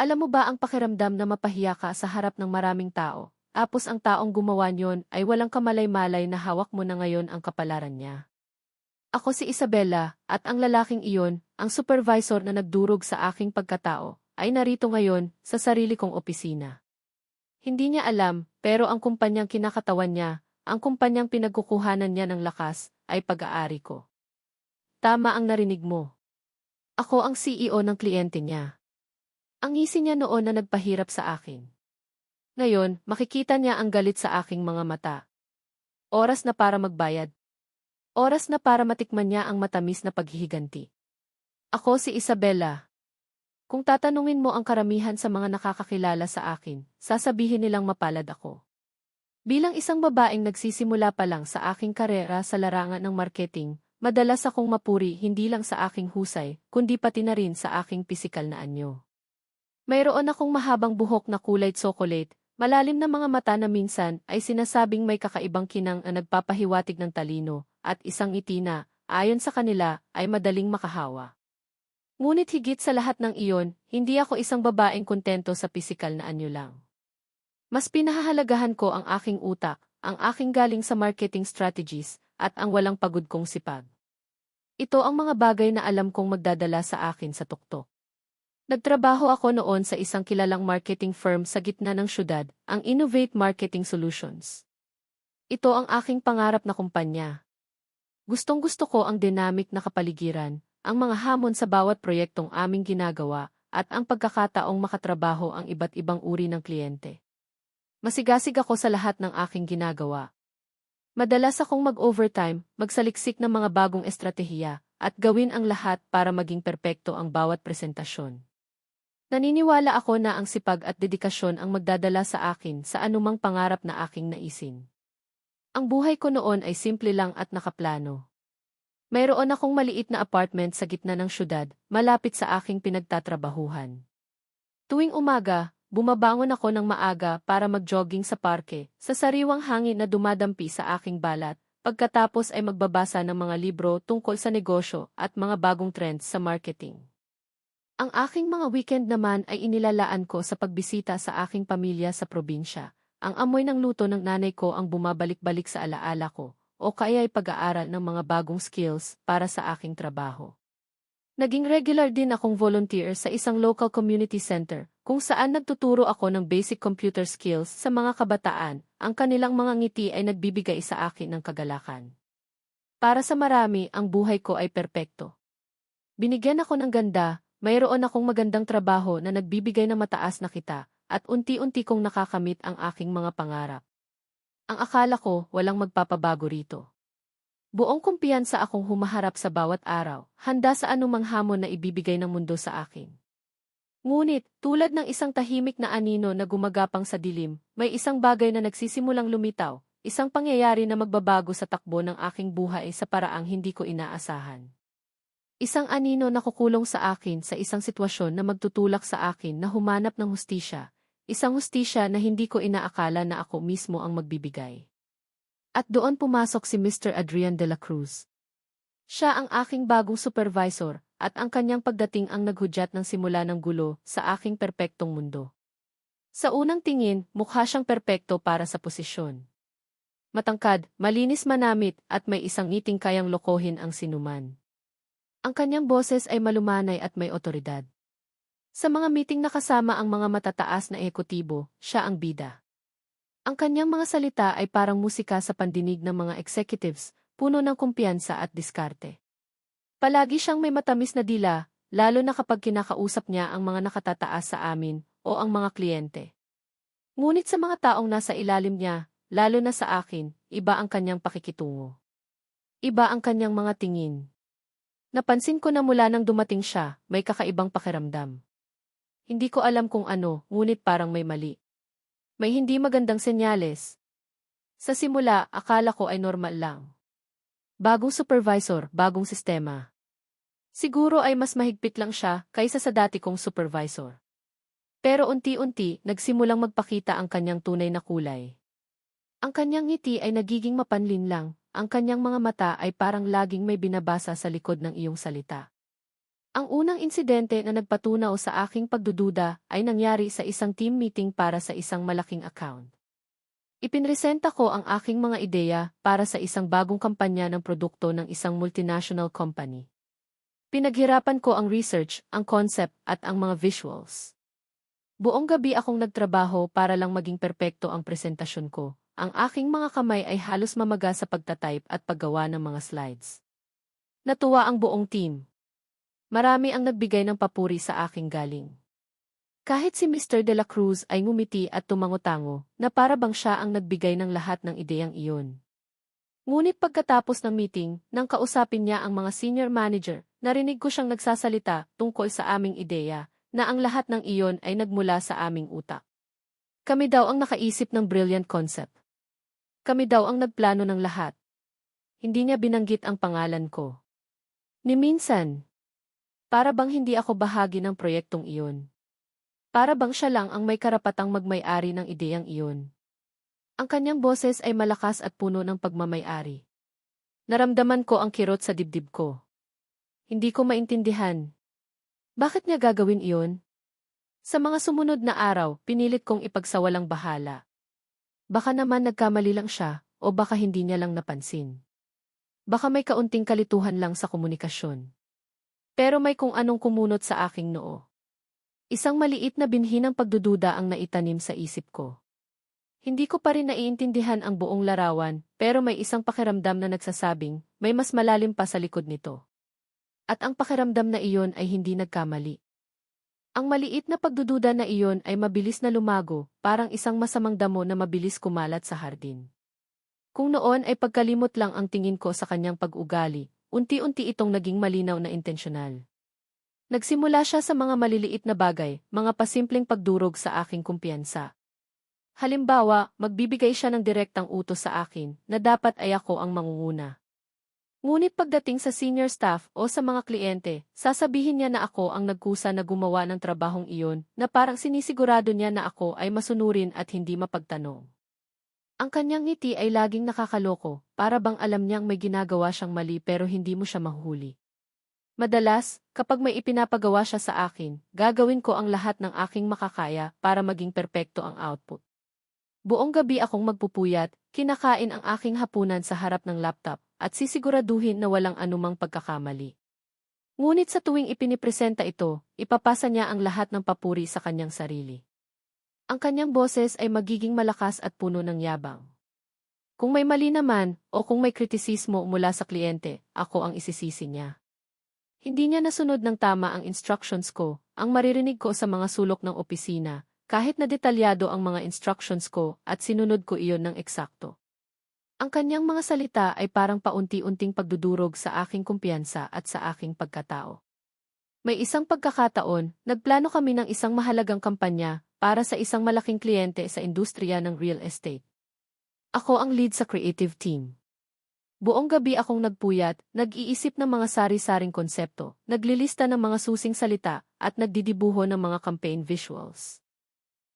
Alam mo ba ang pakiramdam na mapahiya ka sa harap ng maraming tao, tapos ang taong gumawa niyon ay walang kamalay-malay na hawak mo na ngayon ang kapalaran niya? Ako si Isabella, at ang lalaking iyon, ang supervisor na nagdurog sa aking pagkatao, ay narito ngayon, sa sarili kong opisina. Hindi niya alam, pero ang kumpanyang kinakatawan niya, ang kumpanyang pinagkukuhanan niya ng lakas, ay pag-aari ko. Tama ang narinig mo. Ako ang CEO ng kliyente niya. Ang ngisi niya noon na nagpahirap sa akin. Ngayon, makikita niya ang galit sa aking mga mata. Oras na para magbayad. Oras na para matikman niya ang matamis na paghihiganti. Ako si Isabella. Kung tatanungin mo ang karamihan sa mga nakakakilala sa akin, sasabihin nilang mapalad ako. Bilang isang babaeng nagsisimula pa lang sa aking karera sa larangan ng marketing, madalas akong mapuri hindi lang sa aking husay, kundi pati na rin sa aking pisikal na anyo. Mayroon akong mahabang buhok na kulay tsokolate, malalim na mga mata na minsan ay sinasabing may kakaibang kinang na nagpapahiwatig ng talino, at isang itina, ayon sa kanila, ay madaling makahawa. Ngunit higit sa lahat ng iyon, hindi ako isang babaeng kontento sa pisikal na anyo lang. Mas pinahahalagahan ko ang aking utak, ang aking galing sa marketing strategies, at ang walang pagod kong sipag. Ito ang mga bagay na alam kong magdadala sa akin sa tuktok. Nagtrabaho ako noon sa isang kilalang marketing firm sa gitna ng syudad, ang Innovate Marketing Solutions. Ito ang aking pangarap na kumpanya. Gustong gusto ko ang dynamic na kapaligiran, ang mga hamon sa bawat proyektong aming ginagawa, at ang pagkakataong makatrabaho ang iba't ibang uri ng kliyente. Masigasig ako sa lahat ng aking ginagawa. Madalas akong mag-overtime, magsaliksik ng mga bagong estratehiya, at gawin ang lahat para maging perpekto ang bawat presentasyon. Naniniwala ako na ang sipag at dedikasyon ang magdadala sa akin sa anumang pangarap na aking naisin. Ang buhay ko noon ay simple lang at nakaplano. Mayroon akong maliit na apartment sa gitna ng syudad, malapit sa aking pinagtatrabahuhan. Tuwing umaga, bumabangon ako ng maaga para mag-jogging sa parke, sa sariwang hangin na dumadampi sa aking balat, pagkatapos ay magbabasa ng mga libro tungkol sa negosyo at mga bagong trends sa marketing. Ang aking mga weekend naman ay inilalaan ko sa pagbisita sa aking pamilya sa probinsya. Ang amoy ng luto ng nanay ko ang bumabalik-balik sa alaala ko, o kaya ay pag-aaral ng mga bagong skills para sa aking trabaho. Naging regular din akong volunteer sa isang local community center, kung saan nagtuturo ako ng basic computer skills sa mga kabataan, ang kanilang mga ngiti ay nagbibigay sa akin ng kagalakan. Para sa marami, ang buhay ko ay perpekto. Binigyan ako ng ganda, mayroon akong magandang trabaho na nagbibigay ng mataas na kita, at unti-unti kong nakakamit ang aking mga pangarap. Ang akala ko, walang magpapabago rito. Buong kumpiyansa akong humaharap sa bawat araw, handa sa anumang hamon na ibibigay ng mundo sa akin. Ngunit, tulad ng isang tahimik na anino na gumagapang sa dilim, may isang bagay na nagsisimulang lumitaw, isang pangyayari na magbabago sa takbo ng aking buhay sa paraang hindi ko inaasahan. Isang anino na kukulong sa akin sa isang sitwasyon na magtutulak sa akin na humanap ng hustisya, Isang hustisya na hindi ko inaakala na ako mismo ang magbibigay. At doon pumasok si Mr. Adrian de la Cruz. Siya ang aking bagong supervisor, at ang kanyang pagdating ang naghudyat ng simula ng gulo sa aking perpektong mundo. Sa unang tingin, mukha siyang perpekto para sa posisyon. Matangkad, malinis manamit, at may isang ngiting kayang lokohin ang sinuman. Ang kanyang boses ay malumanay at may otoridad. Sa mga meeting na kasama ang mga matataas na ekotibo, siya ang bida. Ang kanyang mga salita ay parang musika sa pandinig ng mga executives, puno ng kumpiyansa at diskarte. Palagi siyang may matamis na dila, lalo na kapag kinakausap niya ang mga nakatataas sa amin o ang mga kliyente. Ngunit sa mga taong nasa ilalim niya, lalo na sa akin, iba ang kanyang pakikitungo. Iba ang kanyang mga tingin. Napansin ko na mula nang dumating siya, may kakaibang pakiramdam. Hindi ko alam kung ano, ngunit parang may mali. May hindi magandang senyales. Sa simula, akala ko ay normal lang. Bagong supervisor, bagong sistema. Siguro ay mas mahigpit lang siya kaysa sa dati kong supervisor. Pero unti-unti, nagsimulang magpakita ang kanyang tunay na kulay. Ang kanyang ngiti ay nagiging mapanlin lang, ang kanyang mga mata ay parang laging may binabasa sa likod ng iyong salita. Ang unang insidente na nagpatunaw sa aking pagdududa ay nangyari sa isang team meeting para sa isang malaking account. Ipinresenta ko ang aking mga ideya para sa isang bagong kampanya ng produkto ng isang multinational company. Pinaghirapan ko ang research, ang concept, at ang mga visuals. Buong gabi akong nagtrabaho para lang maging perpekto ang presentasyon ko. Ang aking mga kamay ay halos mamaga sa pagtatype at paggawa ng mga slides. Natuwa ang buong team. Marami ang nagbigay ng papuri sa aking galing. Kahit si Mr. De La Cruz ay ngumiti at tumango-tango, na para bang siya ang nagbigay ng lahat ng ideyang iyon. Ngunit pagkatapos ng meeting, nang kausapin niya ang mga senior manager, narinig ko siyang nagsasalita tungkol sa aming ideya, na ang lahat ng iyon ay nagmula sa aming utak. Kami daw ang nakaisip ng brilliant concept. Kami daw ang nagplano ng lahat. Hindi niya binanggit ang pangalan ko. Ni minsan, para bang hindi ako bahagi ng proyektong iyon. Para bang siya lang ang may karapatang magmay-ari ng ideyang iyon. Ang kanyang boses ay malakas at puno ng pagmamay-ari. Naramdaman ko ang kirot sa dibdib ko. Hindi ko maintindihan. Bakit niya gagawin iyon? Sa mga sumunod na araw, pinilit kong ipagsawalang bahala. Baka naman nagkamali lang siya, o baka hindi niya lang napansin. Baka may kaunting kalituhan lang sa komunikasyon. Pero may kung anong kumunot sa aking noo. Isang maliit na binhi ng pagdududa ang naitanim sa isip ko. Hindi ko pa rin naiintindihan ang buong larawan, pero may isang pakiramdam na nagsasabing, may mas malalim pa sa likod nito. At ang pakiramdam na iyon ay hindi nagkamali. Ang maliit na pagdududa na iyon ay mabilis na lumago, parang isang masamang damo na mabilis kumalat sa hardin. Kung noon ay pagkalimot lang ang tingin ko sa kanyang pag-ugali, unti-unti itong naging malinaw na intensyonal. Nagsimula siya sa mga maliliit na bagay, mga pasimpleng pagdurog sa aking kumpiyansa. Halimbawa, magbibigay siya ng direktang utos sa akin na dapat ay ako ang mangunguna. Ngunit pagdating sa senior staff o sa mga kliyente, sasabihin niya na ako ang nagkusa na gumawa ng trabahong iyon na parang sinisigurado niya na ako ay masunurin at hindi mapagtanong. Ang kanyang ngiti ay laging nakakaloko, para bang alam niyang may ginagawa siyang mali pero hindi mo siya mahuhuli. Madalas, kapag may ipinapagawa siya sa akin, gagawin ko ang lahat ng aking makakaya para maging perpekto ang output. Buong gabi akong magpupuyat, kinakain ang aking hapunan sa harap ng laptop, at sisiguraduhin na walang anumang pagkakamali. Ngunit sa tuwing ipinipresenta ito, ipapasa niya ang lahat ng papuri sa kanyang sarili. Ang kanyang boses ay magiging malakas at puno ng yabang. Kung may mali naman, o kung may kritisismo mula sa kliyente, ako ang isisisi niya. Hindi niya nasunod ng tama ang instructions ko, ang maririnig ko sa mga sulok ng opisina, kahit na detalyado ang mga instructions ko at sinunod ko iyon ng eksakto. Ang kanyang mga salita ay parang paunti-unting pagdudurog sa aking kumpiyansa at sa aking pagkatao. May isang pagkakataon, nagplano kami ng isang mahalagang kampanya para sa isang malaking kliyente sa industriya ng real estate. Ako ang lead sa creative team. Buong gabi akong nagpuyat, nag-iisip ng mga sari-saring konsepto, naglilista ng mga susing salita, at nagdidibuho ng mga campaign visuals.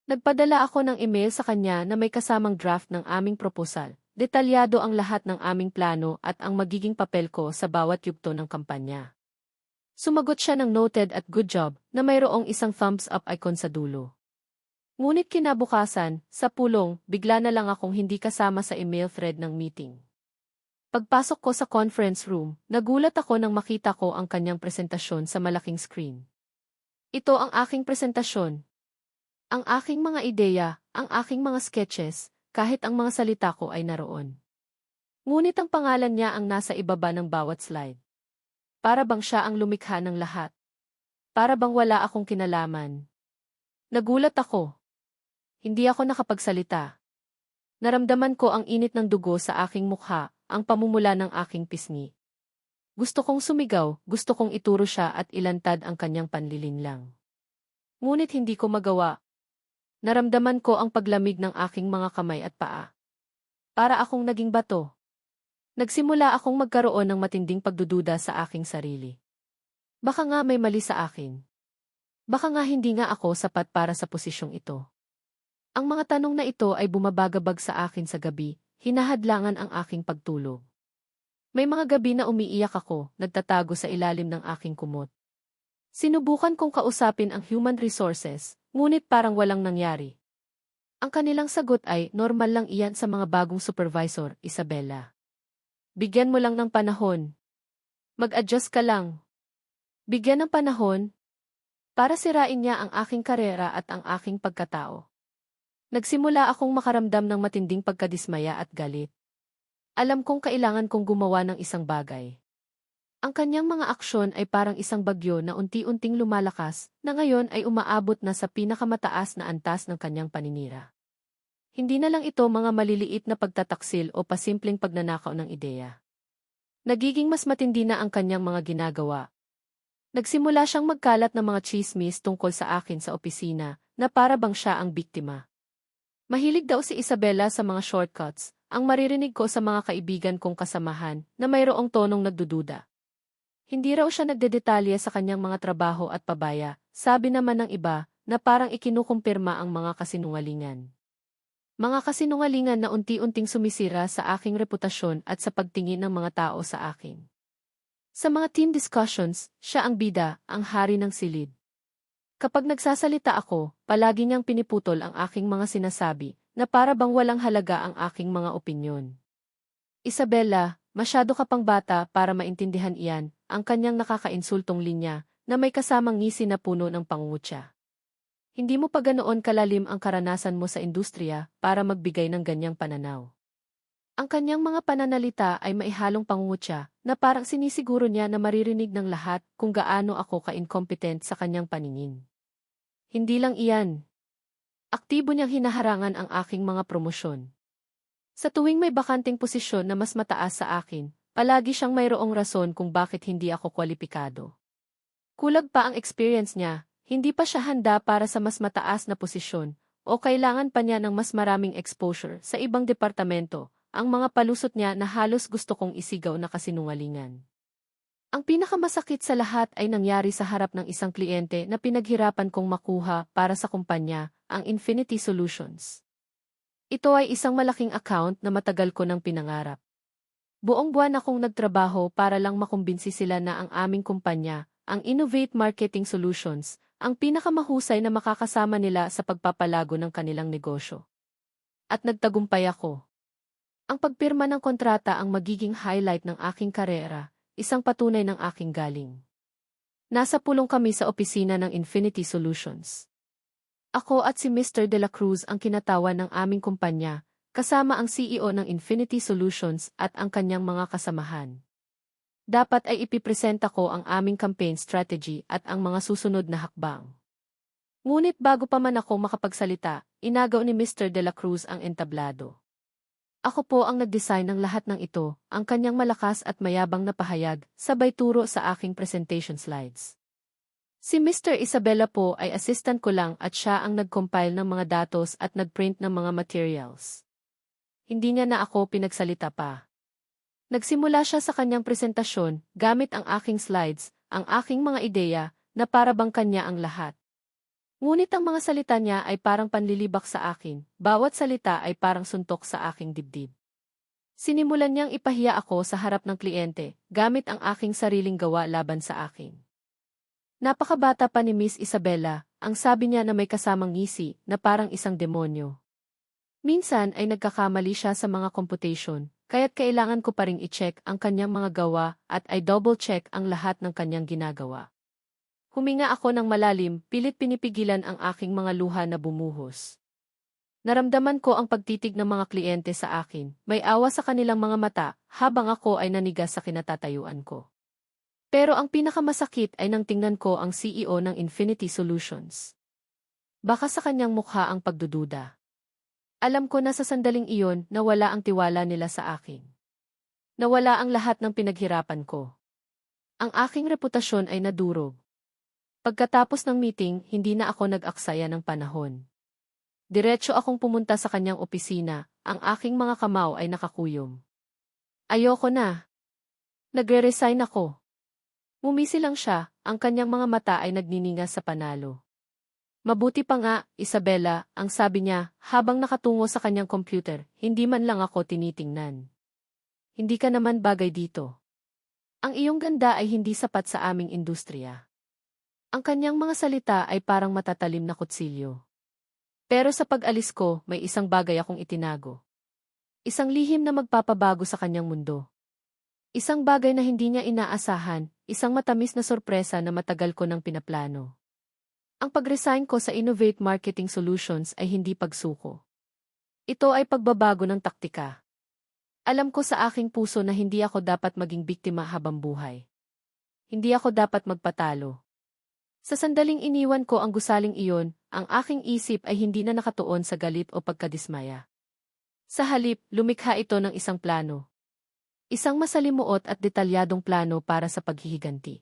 Nagpadala ako ng email sa kanya na may kasamang draft ng aming proposal. Detalyado ang lahat ng aming plano at ang magiging papel ko sa bawat yugto ng kampanya. Sumagot siya ng noted at good job na mayroong isang thumbs up icon sa dulo. Ngunit kinabukasan, sa pulong, bigla na lang akong hindi kasama sa email thread ng meeting. Pagpasok ko sa conference room, nagulat ako nang makita ko ang kanyang presentasyon sa malaking screen. Ito ang aking presentasyon. Ang aking mga ideya, ang aking mga sketches, kahit ang mga salita ko ay naroon. Ngunit ang pangalan niya ang nasa ibaba ng bawat slide. Para bang siya ang lumikha ng lahat. Para bang wala akong kinalaman. Nagulat ako. Hindi ako nakapagsalita. Naramdaman ko ang init ng dugo sa aking mukha, ang pamumula ng aking pisngi. Gusto kong sumigaw, gusto kong ituro siya at ilantad ang kanyang panlilinlang. Ngunit hindi ko magawa. Naramdaman ko ang paglamig ng aking mga kamay at paa. Para akong naging bato. Nagsimula akong magkaroon ng matinding pagdududa sa aking sarili. Baka nga may mali sa akin. Baka nga hindi nga ako sapat para sa posisyong ito. Ang mga tanong na ito ay bumabagabag sa akin sa gabi, hinahadlangan ang aking pagtulog. May mga gabi na umiiyak ako, nagtatago sa ilalim ng aking kumot. Sinubukan kong kausapin ang human resources, ngunit parang walang nangyari. Ang kanilang sagot ay, normal lang iyan sa mga bagong supervisor, Isabella. Bigyan mo lang ng panahon. Mag-adjust ka lang. Bigyan ng panahon. Para sirain niya ang aking karera at ang aking pagkatao. Nagsimula akong makaramdam ng matinding pagkadismaya at galit. Alam kong kailangan kong gumawa ng isang bagay. Ang kanyang mga aksyon ay parang isang bagyo na unti-unting lumalakas, na ngayon ay umaabot na sa pinakamataas na antas ng kanyang paninira. Hindi na lang ito mga maliliit na pagtataksil o pasimpleng pagnanakaw ng ideya. Nagiging mas matindi na ang kanyang mga ginagawa. Nagsimula siyang magkalat ng mga chismis tungkol sa akin sa opisina, na para bang siya ang biktima. Mahilig daw si Isabella sa mga shortcuts, ang maririnig ko sa mga kaibigan kong kasamahan, na mayroong tonong nagdududa. Hindi raw siya nagdedetalye sa kanyang mga trabaho at pabaya, sabi naman ng iba, na parang ikinukumpirma ang mga kasinungalingan. Mga kasinungalingan na unti-unting sumisira sa aking reputasyon at sa pagtingin ng mga tao sa akin. Sa mga team discussions, siya ang bida, ang hari ng silid. Kapag nagsasalita ako, palagi niyang piniputol ang aking mga sinasabi, na para bang walang halaga ang aking mga opinyon. Isabella, masyado ka pang bata para maintindihan iyan, ang kanyang nakakainsultong linya, na may kasamang ngisi na puno ng pangungutya. Hindi mo pa ganoon kalalim ang karanasan mo sa industriya para magbigay ng ganyang pananaw. Ang kanyang mga pananalita ay maihalong pangungutya na parang sinisiguro niya na maririnig ng lahat kung gaano ako ka-incompetent sa kanyang paningin. Hindi lang iyan. Aktibo niyang hinaharangan ang aking mga promosyon. Sa tuwing may bakanting posisyon na mas mataas sa akin, palagi siyang mayroong rason kung bakit hindi ako kwalipikado. Kulag pa ang experience niya, hindi pa siya handa para sa mas mataas na posisyon, o kailangan pa niya ng mas maraming exposure sa ibang departamento, ang mga palusot niya na halos gusto kong isigaw na kasinungalingan. Ang pinakamasakit sa lahat ay nangyari sa harap ng isang kliyente na pinaghirapan kong makuha para sa kumpanya, ang Infinity Solutions. Ito ay isang malaking account na matagal ko nang pinangarap. Buong buwan akong nagtrabaho para lang makumbinsi sila na ang aming kumpanya, ang Innovate Marketing Solutions, ang pinakamahusay na makakasama nila sa pagpapalago ng kanilang negosyo. At nagtagumpay ako. Ang pagpirma ng kontrata ang magiging highlight ng aking karera, isang patunay ng aking galing. Nasa pulong kami sa opisina ng Infinity Solutions. Ako at si Mr. De La Cruz ang kinatawan ng aming kumpanya, kasama ang CEO ng Infinity Solutions at ang kanyang mga kasamahan. Dapat ay ipipresenta ko ang aming campaign strategy at ang mga susunod na hakbang. Ngunit bago pa man ako makapagsalita, inagaw ni Mr. De La Cruz ang entablado. Ako po ang nag-design ng lahat ng ito, ang kanyang malakas at mayabang na pahayag, sabay turo sa aking presentation slides. Si Mr. Isabella po ay assistant ko lang at siya ang nag-compile ng mga datos at nag-print ng mga materials. Hindi niya na ako pinagsalita pa. Nagsimula siya sa kanyang presentasyon, gamit ang aking slides, ang aking mga ideya, na para bang kanya ang lahat. Ngunit ang mga salita niya ay parang panlilibak sa akin, bawat salita ay parang suntok sa aking dibdib. Sinimulan niyang ipahiya ako sa harap ng kliyente, gamit ang aking sariling gawa laban sa akin. Napakabata pa ni Miss Isabella, ang sabi niya na may kasamang ngisi, na parang isang demonyo. Minsan ay nagkakamali siya sa mga computation, kaya't kailangan ko pa ring i-check ang kanyang mga gawa at ay double-check ang lahat ng kanyang ginagawa. Huminga ako ng malalim, pilit pinipigilan ang aking mga luha na bumuhos. Naramdaman ko ang pagtitig ng mga kliyente sa akin, may awa sa kanilang mga mata, habang ako ay nanigas sa kinatatayuan ko. Pero ang pinakamasakit ay nang tingnan ko ang CEO ng Infinity Solutions. Baka sa kanyang mukha ang pagdududa. Alam ko na sa sandaling iyon na wala ang tiwala nila sa akin. Nawala ang lahat ng pinaghirapan ko. Ang aking reputasyon ay nadurog. Pagkatapos ng meeting, hindi na ako nag-aksaya ng panahon. Diretso akong pumunta sa kanyang opisina, ang aking mga kamao ay nakakuyom. Ayoko na. Nagre-resign ako. Mumisi lang siya, ang kanyang mga mata ay nagniningas sa panalo. Mabuti pa nga, Isabella, ang sabi niya, habang nakatungo sa kanyang computer, hindi man lang ako tinitingnan. Hindi ka naman bagay dito. Ang iyong ganda ay hindi sapat sa aming industriya. Ang kanyang mga salita ay parang matatalim na kutsilyo. Pero sa pag-alis ko, may isang bagay akong itinago. Isang lihim na magpapabago sa kanyang mundo. Isang bagay na hindi niya inaasahan, isang matamis na sorpresa na matagal ko nang pinaplano. Ang pag-resign ko sa Innovate Marketing Solutions ay hindi pagsuko. Ito ay pagbabago ng taktika. Alam ko sa aking puso na hindi ako dapat maging biktima habang buhay. Hindi ako dapat magpatalo. Sa sandaling iniwan ko ang gusaling iyon, ang aking isip ay hindi na nakatuon sa galit o pagkadismaya. Sa halip, lumikha ito ng isang plano. Isang masalimuot at detalyadong plano para sa paghihiganti.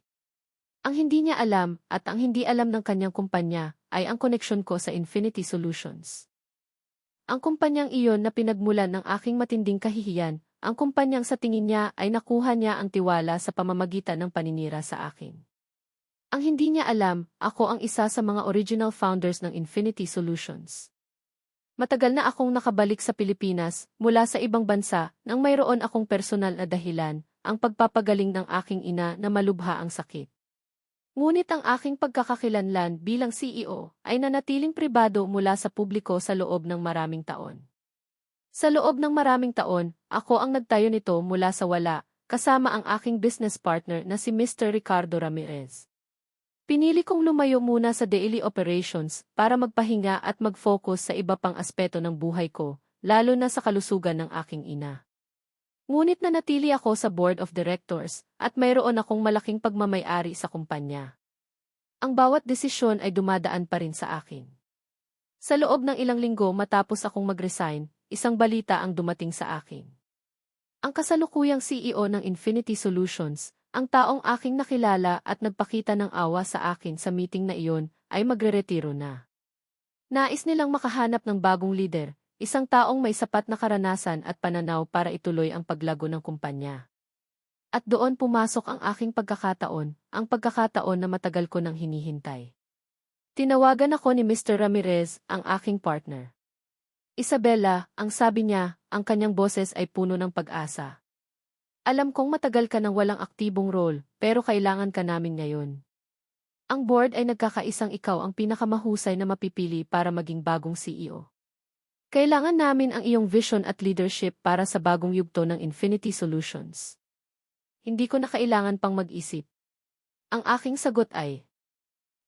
Ang hindi niya alam at ang hindi alam ng kanyang kumpanya ay ang koneksyon ko sa Infinity Solutions. Ang kumpanyang iyon na pinagmulan ng aking matinding kahihiyan, ang kumpanyang sa tingin niya ay nakuha niya ang tiwala sa pamamagitan ng paninira sa akin. Ang hindi niya alam, ako ang isa sa mga original founders ng Infinity Solutions. Matagal na akong nakabalik sa Pilipinas mula sa ibang bansa nang mayroon akong personal na dahilan, ang pagpapagaling ng aking ina na malubha ang sakit. Ngunit ang aking pagkakakilanlan bilang CEO ay nanatiling pribado mula sa publiko sa loob ng maraming taon. Sa loob ng maraming taon, ako ang nagtayo nito mula sa wala, kasama ang aking business partner na si Mr. Ricardo Ramirez. Pinili kong lumayo muna sa daily operations para magpahinga at mag-focus sa iba pang aspeto ng buhay ko, lalo na sa kalusugan ng aking ina. Ngunit nanatili ako sa board of directors at mayroon akong malaking pagmamayari sa kumpanya. Ang bawat desisyon ay dumadaan pa rin sa akin. Sa loob ng ilang linggo matapos akong mag-resign, isang balita ang dumating sa akin. Ang kasalukuyang CEO ng Infinity Solutions, ang taong aking nakilala at nagpakita ng awa sa akin sa meeting na iyon ay magre-retiro na. Nais nilang makahanap ng bagong leader, isang taong may sapat na karanasan at pananaw para ituloy ang paglago ng kumpanya. At doon pumasok ang aking pagkakataon, ang pagkakataon na matagal ko nang hinihintay. Tinawagan ako ni Mr. Ramirez, ang aking partner. Isabella, ang sabi niya, ang kanyang boses ay puno ng pag-asa. Alam kong matagal ka nang walang aktibong role, pero kailangan ka namin ngayon. Ang board ay nagkakaisang ikaw ang pinakamahusay na mapipili para maging bagong CEO. Kailangan namin ang iyong vision at leadership para sa bagong yugto ng Infinity Solutions. Hindi ko na kailangan pang mag-isip. Ang aking sagot ay,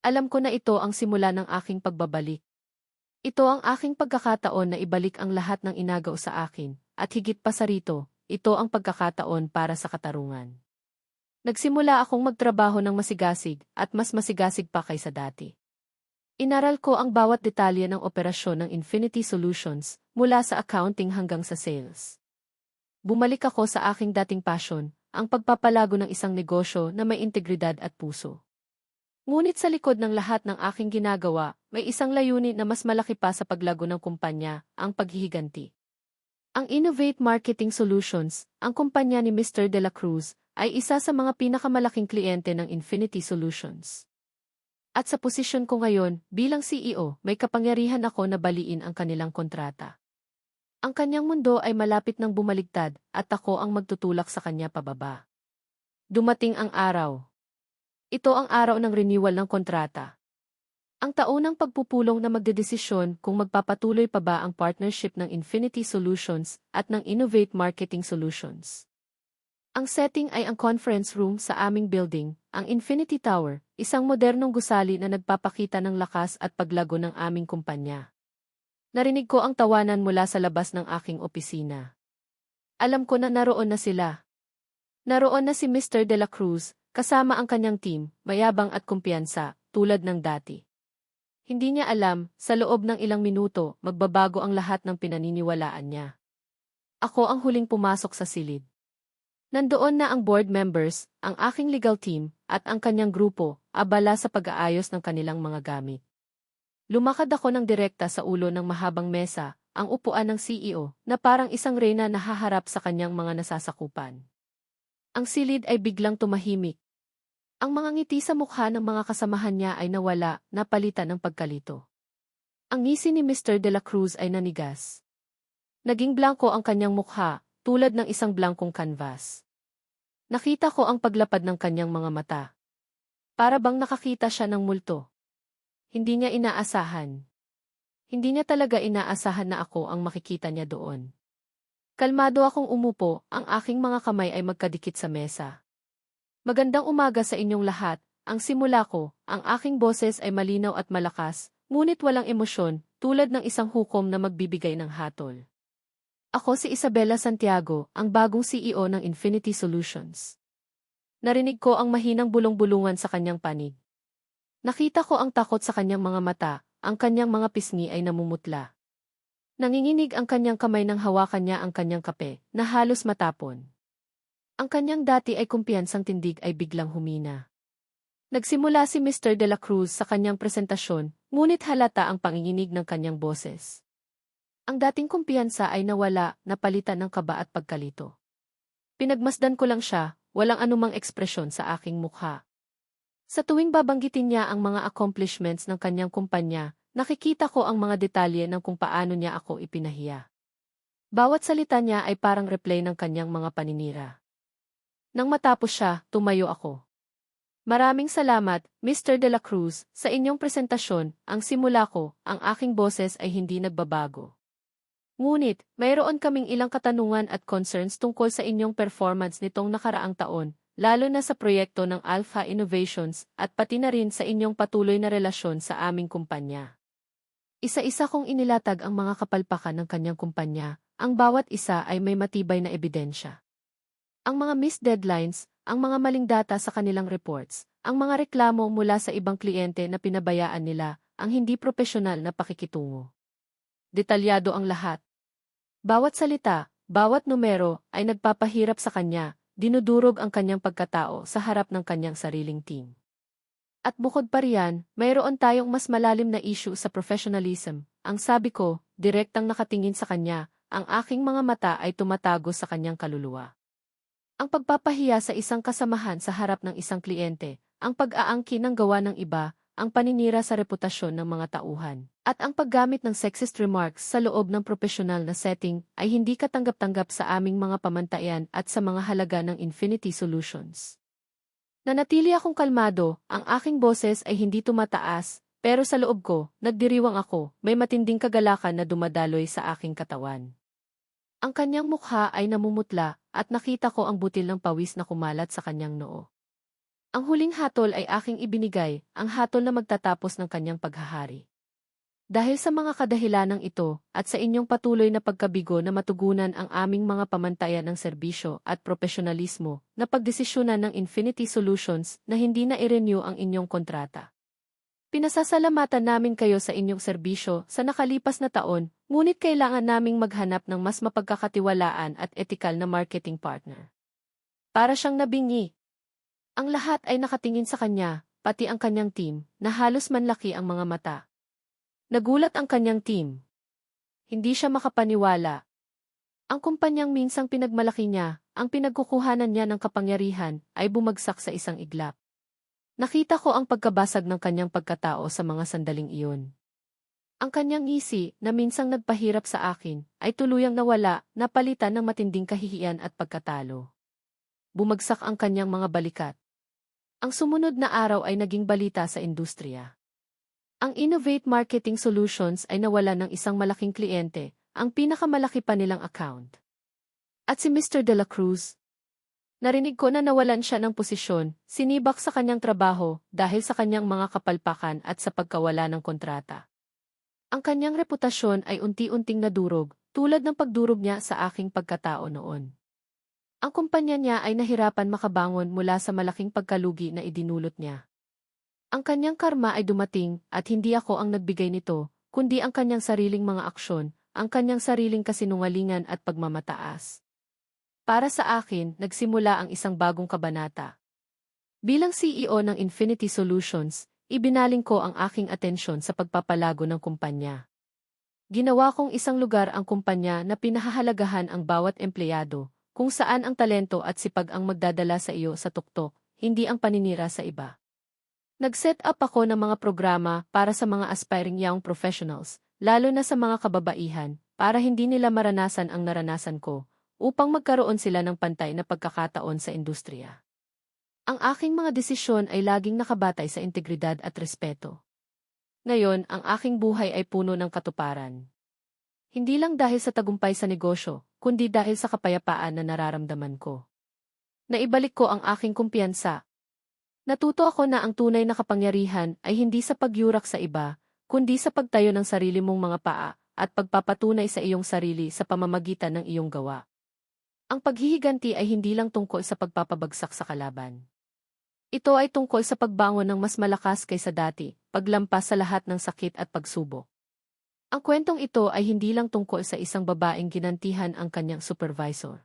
alam ko na ito ang simula ng aking pagbabalik. Ito ang aking pagkakataon na ibalik ang lahat ng inagaw sa akin, at higit pa sa rito, ito ang pagkakataon para sa katarungan. Nagsimula akong magtrabaho ng masigasig at mas masigasig pa kaysa dati. Inaral ko ang bawat detalye ng operasyon ng Infinity Solutions mula sa accounting hanggang sa sales. Bumalik ako sa aking dating passion, ang pagpapalago ng isang negosyo na may integridad at puso. Ngunit sa likod ng lahat ng aking ginagawa, may isang layunin na mas malaki pa sa paglago ng kumpanya, ang paghihiganti. Ang Innovate Marketing Solutions, ang kumpanya ni Mr. De La Cruz, ay isa sa mga pinakamalaking kliyente ng Infinity Solutions. At sa posisyon ko ngayon, bilang CEO, may kapangyarihan ako na baliin ang kanilang kontrata. Ang kanyang mundo ay malapit ng bumaligtad at ako ang magtutulak sa kanya pababa. Dumating ang araw. Ito ang araw ng renewal ng kontrata. Ang taunang pagpupulong na magdedesisyon kung magpapatuloy pa ba ang partnership ng Infinity Solutions at ng Innovate Marketing Solutions. Ang setting ay ang conference room sa aming building, ang Infinity Tower, isang modernong gusali na nagpapakita ng lakas at paglago ng aming kumpanya. Narinig ko ang tawanan mula sa labas ng aking opisina. Alam ko na naroon na sila. Naroon na si Mr. De La Cruz, kasama ang kanyang team, mayabang at kumpiyansa, tulad ng dati. Hindi niya alam, sa loob ng ilang minuto, magbabago ang lahat ng pinaniniwalaan niya. Ako ang huling pumasok sa silid. Nandoon na ang board members, ang aking legal team, at ang kanyang grupo, abala sa pag-aayos ng kanilang mga gamit. Lumakad ako ng direkta sa ulo ng mahabang mesa, ang upuan ng CEO, na parang isang reyna na haharap sa kanyang mga nasasakupan. Ang silid ay biglang tumahimik, ang mga ngiti sa mukha ng mga kasamahan niya ay nawala, napalitan ng pagkalito. Ang ngisi ni Mr. De La Cruz ay nanigas. Naging blanko ang kanyang mukha, tulad ng isang blankong canvas. Nakita ko ang paglapad ng kanyang mga mata. Para bang nakakita siya ng multo. Hindi niya inaasahan. Hindi niya talaga inaasahan na ako ang makikita niya doon. Kalmado akong umupo, ang aking mga kamay ay magkadikit sa mesa. Magandang umaga sa inyong lahat, ang simula ko, ang aking boses ay malinaw at malakas, ngunit walang emosyon, tulad ng isang hukom na magbibigay ng hatol. Ako si Isabella Santiago, ang bagong CEO ng Infinity Solutions. Narinig ko ang mahinang bulong-bulungan sa kanyang panig. Nakita ko ang takot sa kanyang mga mata, ang kanyang mga pisngi ay namumutla. Nanginginig ang kanyang kamay nang hawakan niya ang kanyang kape, na halos matapon. Ang kanyang dati ay kumpiyansang tindig ay biglang humina. Nagsimula si Mr. De La Cruz sa kanyang presentasyon, ngunit halata ang panginginig ng kanyang boses. Ang dating kumpiyansa ay nawala, napalitan ng kaba at pagkalito. Pinagmasdan ko lang siya, walang anumang ekspresyon sa aking mukha. Sa tuwing babanggitin niya ang mga accomplishments ng kanyang kumpanya, nakikita ko ang mga detalye ng kung paano niya ako ipinahiya. Bawat salita niya ay parang replay ng kanyang mga paninira. Nang matapos siya, tumayo ako. Maraming salamat, Mr. De La Cruz, sa inyong presentasyon, ang simula ko, ang aking boses ay hindi nagbabago. Ngunit, mayroon kaming ilang katanungan at concerns tungkol sa inyong performance nitong nakaraang taon, lalo na sa proyekto ng Alpha Innovations at pati na rin sa inyong patuloy na relasyon sa aming kumpanya. Isa-isa kong inilatag ang mga kapalpakan ng kanyang kumpanya, ang bawat isa ay may matibay na ebidensya. Ang mga missed deadlines, ang mga maling data sa kanilang reports, ang mga reklamo mula sa ibang kliyente na pinabayaan nila, ang hindi propesyonal na pakikitungo. Detalyado ang lahat. Bawat salita, bawat numero ay nagpapahirap sa kanya, dinudurog ang kanyang pagkatao sa harap ng kanyang sariling team. At bukod pa riyan, mayroon tayong mas malalim na issue sa professionalism. Ang sabi ko, direktang nakatingin sa kanya, ang aking mga mata ay tumatago sa kanyang kaluluwa. Ang pagpapahiya sa isang kasamahan sa harap ng isang kliyente, ang pag-aangkin ng gawa ng iba, ang paninira sa reputasyon ng mga tauhan, at ang paggamit ng sexist remarks sa loob ng profesional na setting ay hindi katanggap-tanggap sa aming mga pamantayan at sa mga halaga ng Infinity Solutions. Nanatili akong kalmado, ang aking boses ay hindi tumataas, pero sa loob ko, nagdiriwang ako, may matinding kagalakan na dumadaloy sa aking katawan. Ang kanyang mukha ay namumutla, at nakita ko ang butil ng pawis na kumalat sa kanyang noo. Ang huling hatol ay aking ibinigay, ang hatol na magtatapos ng kanyang paghahari. Dahil sa mga kadahilanang ito, at sa inyong patuloy na pagkabigo na matugunan ang aming mga pamantayan ng serbisyo at profesionalismo, na pagdesisyonan ng Infinity Solutions na hindi na i-renew ang inyong kontrata. Pinasasalamatan namin kayo sa inyong serbisyo sa nakalipas na taon, ngunit kailangan naming maghanap ng mas mapagkakatiwalaan at etikal na marketing partner. Para siyang nabingi, ang lahat ay nakatingin sa kanya, pati ang kanyang team, na halos manlaki ang mga mata. Nagulat ang kanyang team. Hindi siya makapaniwala. Ang kumpanyang minsang pinagmalaki niya, ang pinagkukuhanan niya ng kapangyarihan, ay bumagsak sa isang iglap. Nakita ko ang pagkabasag ng kanyang pagkatao sa mga sandaling iyon. Ang kanyang ngisi, na minsang nagpahirap sa akin, ay tuluyang nawala, napalitan ng matinding kahihiyan at pagkatalo. Bumagsak ang kanyang mga balikat. Ang sumunod na araw ay naging balita sa industriya. Ang Innovate Marketing Solutions ay nawala ng isang malaking kliyente, ang pinakamalaki pa nilang account. At si Mr. De La Cruz, Narinig ko na nawalan siya ng posisyon, sinibak sa kanyang trabaho dahil sa kanyang mga kapalpakan at sa pagkawala ng kontrata. Ang kanyang reputasyon ay unti-unting nadurog, tulad ng pagdurog niya sa aking pagkatao noon. Ang kumpanya niya ay nahirapan makabangon mula sa malaking pagkalugi na idinulot niya. Ang kanyang karma ay dumating at hindi ako ang nagbigay nito, kundi ang kanyang sariling mga aksyon, ang kanyang sariling kasinungalingan at pagmamataas. Para sa akin, nagsimula ang isang bagong kabanata. Bilang CEO ng Infinity Solutions, ibinaling ko ang aking atensyon sa pagpapalago ng kumpanya. Ginawa kong isang lugar ang kumpanya na pinahahalagahan ang bawat empleyado, kung saan ang talento at sipag ang magdadala sa iyo sa tuktok, hindi ang paninira sa iba. Nag-set up ako ng mga programa para sa mga aspiring young professionals, lalo na sa mga kababaihan, para hindi nila maranasan ang naranasan ko, upang magkaroon sila ng pantay na pagkakataon sa industriya. Ang aking mga desisyon ay laging nakabatay sa integridad at respeto. Ngayon, ang aking buhay ay puno ng katuparan. Hindi lang dahil sa tagumpay sa negosyo, kundi dahil sa kapayapaan na nararamdaman ko. Naibalik ko ang aking kumpiyansa. Natuto ako na ang tunay na kapangyarihan ay hindi sa pagyurak sa iba, kundi sa pagtayo ng sarili mong mga paa at pagpapatunay sa iyong sarili sa pamamagitan ng iyong gawa. Ang paghihiganti ay hindi lang tungkol sa pagpapabagsak sa kalaban. Ito ay tungkol sa pagbangon ng mas malakas kaysa dati, paglampas sa lahat ng sakit at pagsubok. Ang kwentong ito ay hindi lang tungkol sa isang babaeng ginantihan ang kanyang supervisor.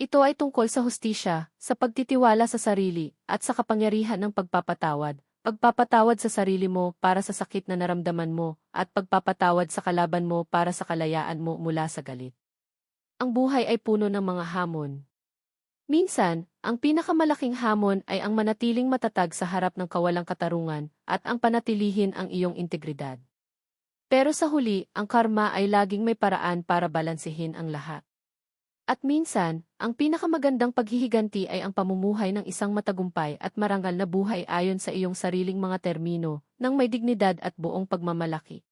Ito ay tungkol sa hustisya, sa pagtitiwala sa sarili, at sa kapangyarihan ng pagpapatawad, pagpapatawad sa sarili mo para sa sakit na naramdaman mo, at pagpapatawad sa kalaban mo para sa kalayaan mo mula sa galit. Ang buhay ay puno ng mga hamon. Minsan, ang pinakamalaking hamon ay ang manatiling matatag sa harap ng kawalang katarungan at ang panatilihin ang iyong integridad. Pero sa huli, ang karma ay laging may paraan para balansehin ang lahat. At minsan, ang pinakamagandang paghihiganti ay ang pamumuhay ng isang matagumpay at marangal na buhay ayon sa iyong sariling mga termino, ng may dignidad at buong pagmamalaki.